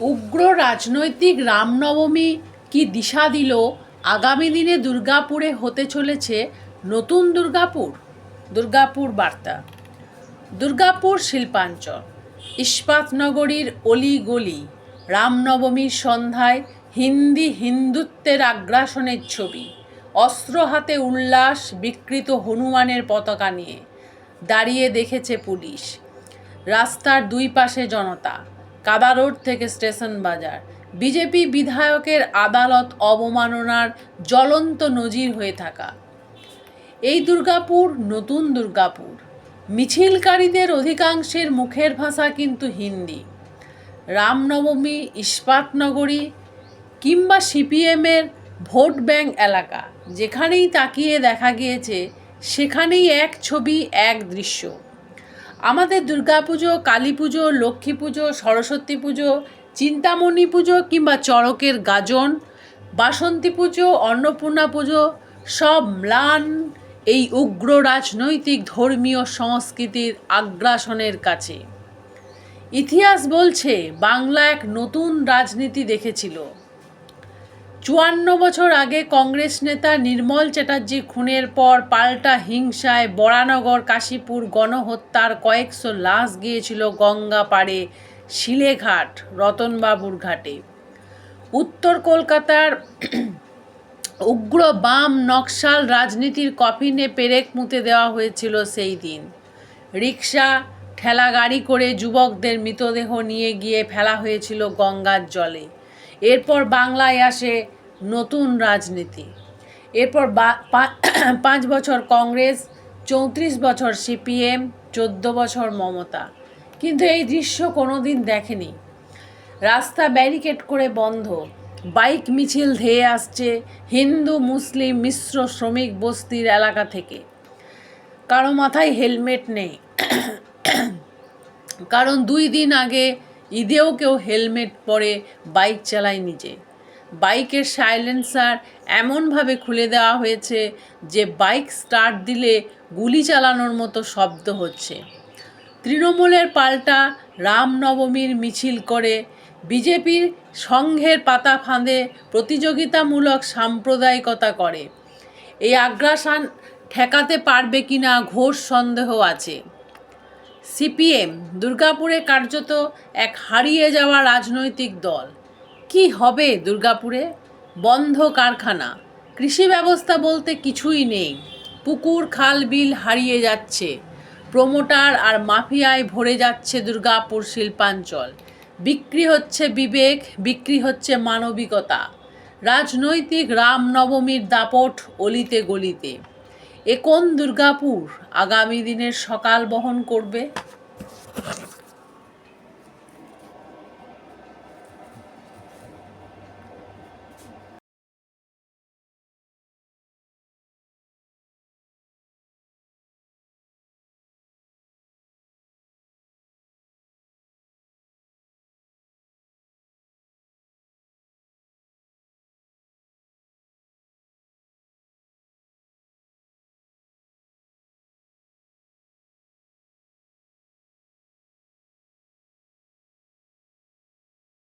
উগ্র রাজনৈতিক রামনবমী কি দিশা দিল আগামী দিনে দুর্গাপুরে হতে চলেছে নতুন দুর্গাপুর? দুর্গাপুর বার্তা। দুর্গাপুর শিল্পাঞ্চল। ইস্পাতনগরীর অলি গলি রামনবমীর সন্ধ্যায় হিন্দি হিন্দুত্বের আগ্রাসনের ছবি। অস্ত্র হাতে উল্লাস বিকৃত হনুমানের পতাকা নিয়ে। দাঁড়িয়ে দেখেছে পুলিশ। রাস্তার দুই পাশে জনতা। কাদা রোড থেকে স্টেশন বাজার। বিজেপি বিধায়কের আদালত অবমাননার জ্বলন্ত নজির হয়ে থাকা। এই দুর্গাপুর নতুন দুর্গাপুর। মিছিলকারীদের অধিকাংশের মুখের ভাষা কিন্তু হিন্দি। রামনবমী, ইস্পাতনগরী কিংবা সিপিএমের ভোট ব্যাংক এলাকা। যেখানেই তাকিয়ে দেখা গিয়েছে, সেখানেই এক ছবি, এক দৃশ্য। আমাদের দুর্গাপুজো কালী পুজো, লক্ষ্মী পুজো, সরস্বতী পুজো, চিন্তামণি পুজো কিংবা চড়কের গাজন, বাসন্তী পুজো, অন্নপূর্ণা পুজো, সব ম্লান এই উগ্র রাজনৈতিক ধর্মীয় সংস্কৃতির আগ্রাসনের কাছে। ইতিহাস বলছে, বাংলা এক নতুন রাজনীতি দেখেছিল। চুয়ান্ন বছর আগে কংগ্রেস নেতা নির্মল চ্যাটার্জি খুনের পর পাল্টা হিংসায় বরানগর, কাশীপুর গণহত্যার কয়েকশো লাশ গিয়েছিল গঙ্গা পাড়ে শিলেঘাট, রতনবাবুর ঘাটে। উত্তর কলকাতার উগ্র বাম নকশাল রাজনীতির কফিনে পেরেক মুতে দেওয়া হয়েছিল সেই দিন। রিক্সা ঠেলা গাড়ি করে যুবকদের মৃতদেহ নিয়ে গিয়ে ফেলা হয়েছিল গঙ্গার জলে। এরপর বাংলায় আসে নতুন রাজনীতি। এরপর পাঁচ বছর কংগ্রেস, চৌত্রিশ বছর সিপিএম, চোদ্দ বছর মমতা। কিন্তু এই দৃশ্য কোনোদিন দেখেনি। রাস্তা ব্যারিকেড করে বন্ধ, বাইক মিছিল ধেয়ে আসছে হিন্দু, মুসলিম, মিশ্র শ্রমিক বস্তির এলাকা থেকে। কারও মাথায় হেলমেট নেই। কারণ দুই দিন আগে ঈদেও কেউ হেলমেট পরে বাইক চালায় নিজে। বাইকের সাইলেন্সার এমনভাবে খুলে দেওয়া হয়েছে যে বাইক স্টার্ট দিলে গুলি চালানোর মতো শব্দ হচ্ছে। তৃণমূলের পাল্টা রামনবমীর মিছিল করে বিজেপির সংঘের পাতা ফাঁদে প্রতিযোগিতামূলক সাম্প্রদায়িকতা করে। এই আগ্রাসন ঠেকাতে পারবে কিনা ঘোর সন্দেহ আছে। সিপিএম দুর্গাপুরে কার্যত এক হারিয়ে যাওয়া রাজনৈতিক দল। কি হবে দুর্গাপুরে? বন্ধ কারখানা। কৃষি ব্যবস্থা বলতে কিছুই নেই। পুকুর, খাল, বিল হারিয়ে যাচ্ছে। প্রমোটার আর মাফিয়ায় ভরে যাচ্ছে দুর্গাপুর শিল্পাঞ্চল। বিক্রি হচ্ছে বিবেক, বিক্রি হচ্ছে মানবিকতা। রাজনৈতিক রামনবমীর দাপট অলিতে গলিতে। এ কোন দুর্গাপুর আগামী দিনের সকাল বহন করবে?